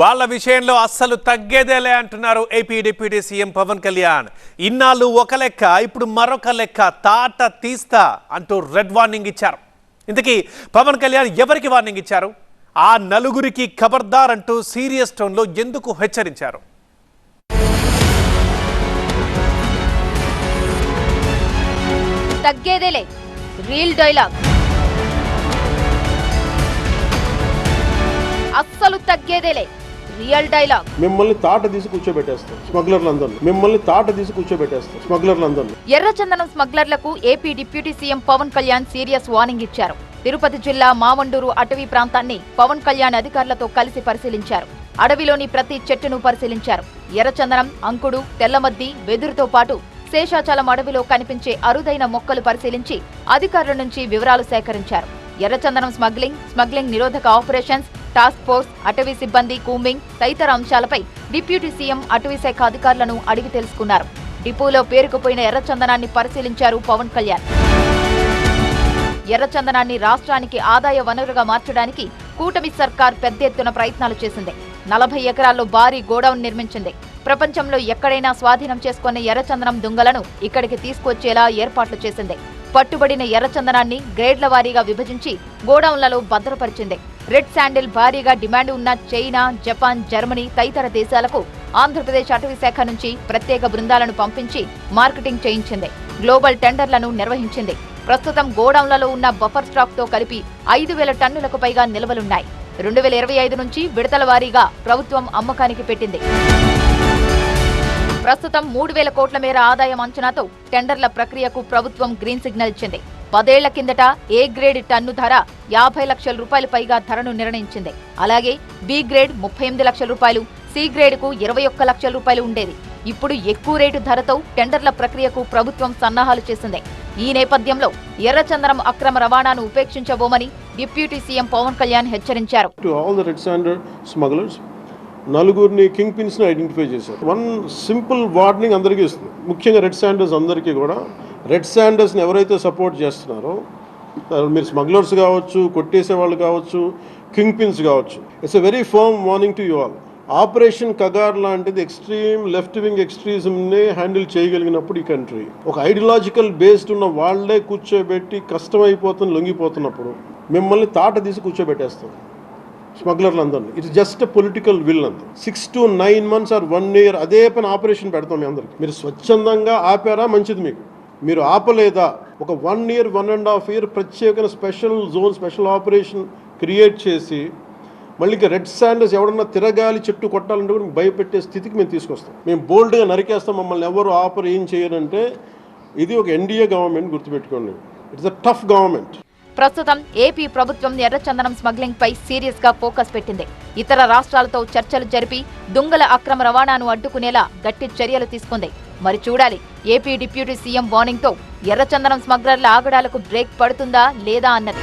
వాళ్ళ విషయంలో అస్సలు తగ్గేదేలే అంటున్నారు AP deputy CM Pawan Kalyan. ఇన్నాళ్ళు ఒక లెక్క ఇప్పుడు మరొక లెక్క తాట తీస్తా అంటూ రెడ్ వార్నింగ్ ఇచ్చారు. ఇంతకీ పవన్ కళ్యాణ్ ఎవరికి వార్నింగ్ ఇచ్చారు? ఆ నలుగురికి ఖబర్దార్ అంటూ సీరియస్ టోన్లో ఎందుకు హెచ్చరించారు? తగ్గేదేలే. Reel dialogue. అస్సలు తగ్గేదేలే. Real dialogue. మిమ్మల్ని తాట తీసి కూర్చోబెట్టేస్తాం స్మగ్లర్లు అందరినీ మిమ్మల్ని తాట తీసి కూర్చోబెట్టేస్తాం స్మగ్లర్లు అందరినీ ఎర్రచందనం స్మగ్లర్లకు AP deputy CM Pawan Kalyan serious warning ఇచ్చారు. తిరుపతి జిల్లా మామండూరు అటవీ ప్రాంతాన్ని పవన్ కళ్యాణ్ అధికారులతో కలిసి పరిశీలించారు. అడవిలోని ప్రతి చెట్టును పరిశీలించారు. ఎర్రచందనం అంకుడు తెల్లమద్ది వెదురుతో పాటు శేషాచలం అడవిలో కనిపించే అరుదైన మొక్కలు పరిశీలించి అధికారుల నుంచి వివరాలు సేకరించారు. ఎర్రచందనం స్మగ్లింగ్ స్మగ్లింగ్ నిరోధక ఆపరేషన్స్ టాస్క్ ఫోర్స్ అటవీ సిబ్బంది కూంబింగ్ తదితర అంశాలపై డిప్యూటీ సీఎం అటవీ శాఖ అధికారులను అడిగి తెలుసుకున్నారు. డిపోలో పేరుకుపోయిన ఎర్రచందనాన్ని పరిశీలించారు పవన్ కళ్యాణ్. ఎర్రచందనాన్ని రాష్ట్రానికి ఆదాయ వనరుగా మార్చడానికి కూటమి సర్కార్ పెద్ద ఎత్తున ప్రయత్నాలు చేసింది. నలభై ఎకరాల్లో భారీ గోడౌన్ నిర్మించింది. ప్రపంచంలో ఎక్కడైనా స్వాధీనం చేసుకున్న ఎర్రచందనం దుంగలను ఇక్కడికి తీసుకొచ్చేలా ఏర్పాట్లు చేసింది. పట్టుబడిన ఎర్రచందనాన్ని గ్రేడ్ల వారీగా విభజించి గోడౌన్లలో భద్రపరిచింది. రెడ్ శాండిల్ భారీగా డిమాండ్ ఉన్న చైనా జపాన్ జర్మనీ తదితర దేశాలకు ఆంధ్రప్రదేశ్ అటవీ శాఖ నుంచి ప్రత్యేక బృందాలను పంపించి మార్కెటింగ్ చేయించింది. గ్లోబల్ టెండర్లను నిర్వహించింది. ప్రస్తుతం గోడౌన్లలో ఉన్న బఫర్ స్టాక్తో కలిపి ఐదు వేల టన్నులకు పైగా నిల్వలున్నాయి. రెండు వేల ఇరవై ఐదు నుంచి విడతల వారీగా ప్రభుత్వం అమ్మకానికి పెట్టింది. ప్రస్తుతం మూడు వేల కోట్ల మేర ఆదాయం అంచనాతో టెండర్ల ప్రక్రియకు ప్రభుత్వం గ్రీన్ సిగ్నల్ ఇచ్చింది. పదేళ్ళ కిందట ఏ గ్రేడ్ టన్ను ధర యాభై లక్షల రూపాయల పైగా ధరను నిర్ణయించింది. అలాగే బి గ్రేడ్ ముప్పై ఎనిమిది లక్షల రూపాయలు సి గ్రేడ్కు ఇరవై ఒక్క లక్షల రూపాయలు ఉండేది. ఇప్పుడు ఎక్కువ రేటు ధరతో టెండర్ల ప్రక్రియకు ప్రభుత్వం సన్నాహాలు చేసింది. ఈ నేపథ్యంలో ఎర్రచందనం అక్రమ రవాణాను ఉపేక్షించబోమని డిప్యూటీ సీఎం పవన్ కళ్యాణ్ హెచ్చరించారు. ఆల్ రెడ్ నలుగురిని కింగ్ పిన్స్ని ఐడెంటిఫై చేశారు. వన్ సింపుల్ వార్నింగ్ అందరికీ ఇస్తుంది. ముఖ్యంగా రెడ్ శాండర్స్ అందరికీ కూడా రెడ్ శాండర్స్ని ఎవరైతే సపోర్ట్ చేస్తున్నారో మీరు స్మగ్లర్స్ కావచ్చు కొట్టేసే వాళ్ళు కావచ్చు కింగ్ పిన్స్ కావచ్చు. It's a very firm warning to you all operation Kagar లాంటిది ఎక్స్ట్రీమ్ లెఫ్ట్ వింగ్ ఎక్స్ట్రీజంని హ్యాండిల్ చేయగలిగినప్పుడు ఈ కంట్రీ ఒక ఐడియలాజికల్ బేస్డ్ ఉన్న వాళ్ళే కూర్చోబెట్టి కష్టమైపోతుంది లొంగిపోతున్నప్పుడు మిమ్మల్ని తాట తీసి కూర్చోబెట్టేస్తాం స్మగ్లర్లందరినీ. ఇట్స్ జస్ట్ పొలిటికల్ విల్ అంతే. Six to nine months or one year అదే పని ఆపరేషన్ పెడతాం మీ అందరికి. మీరు స్వచ్ఛందంగా ఆపారా మంచిది మీకు. మీరు ఆపలేదా? ఒక one year one and half year ప్రత్యేకమైన special zone special operation create చేసి మళ్ళీ రెడ్ శాండర్స్ ఎవడన్నా తిరగాలి చెట్టు కొట్టాలంటే కూడా భయపెట్టే స్థితికి మేము తీసుకొస్తాం. మేము బోల్డ్గా నరికేస్తాం మమ్మల్ని ఎవరు ఆపర్ ఏం చేయనంటే ఇది ఒక ఎన్డీఏ గవర్నమెంట్ గుర్తుపెట్టుకోండి. ఇట్స్ అ టఫ్ గవర్నమెంట్ ప్రస్తుతం ఏపీ ప్రభుత్వం ఎర్రచందనం స్మగ్లింగ్ పై సీరియస్గా ఫోకస్ పెట్టింది. ఇతర రాష్ట్రాలతో చర్చలు జరిపి దుంగల అక్రమ రవాణాను అడ్డుకునేలా గట్టి చర్యలు తీసుకుంది. మరి చూడాలి. ఏపీ డిప్యూటీ సీఎం వార్నింగ్తో ఎర్రచందనం స్మగ్లర్ల ఆగడాలకు బ్రేక్ పడుతుందా లేదా అన్నది.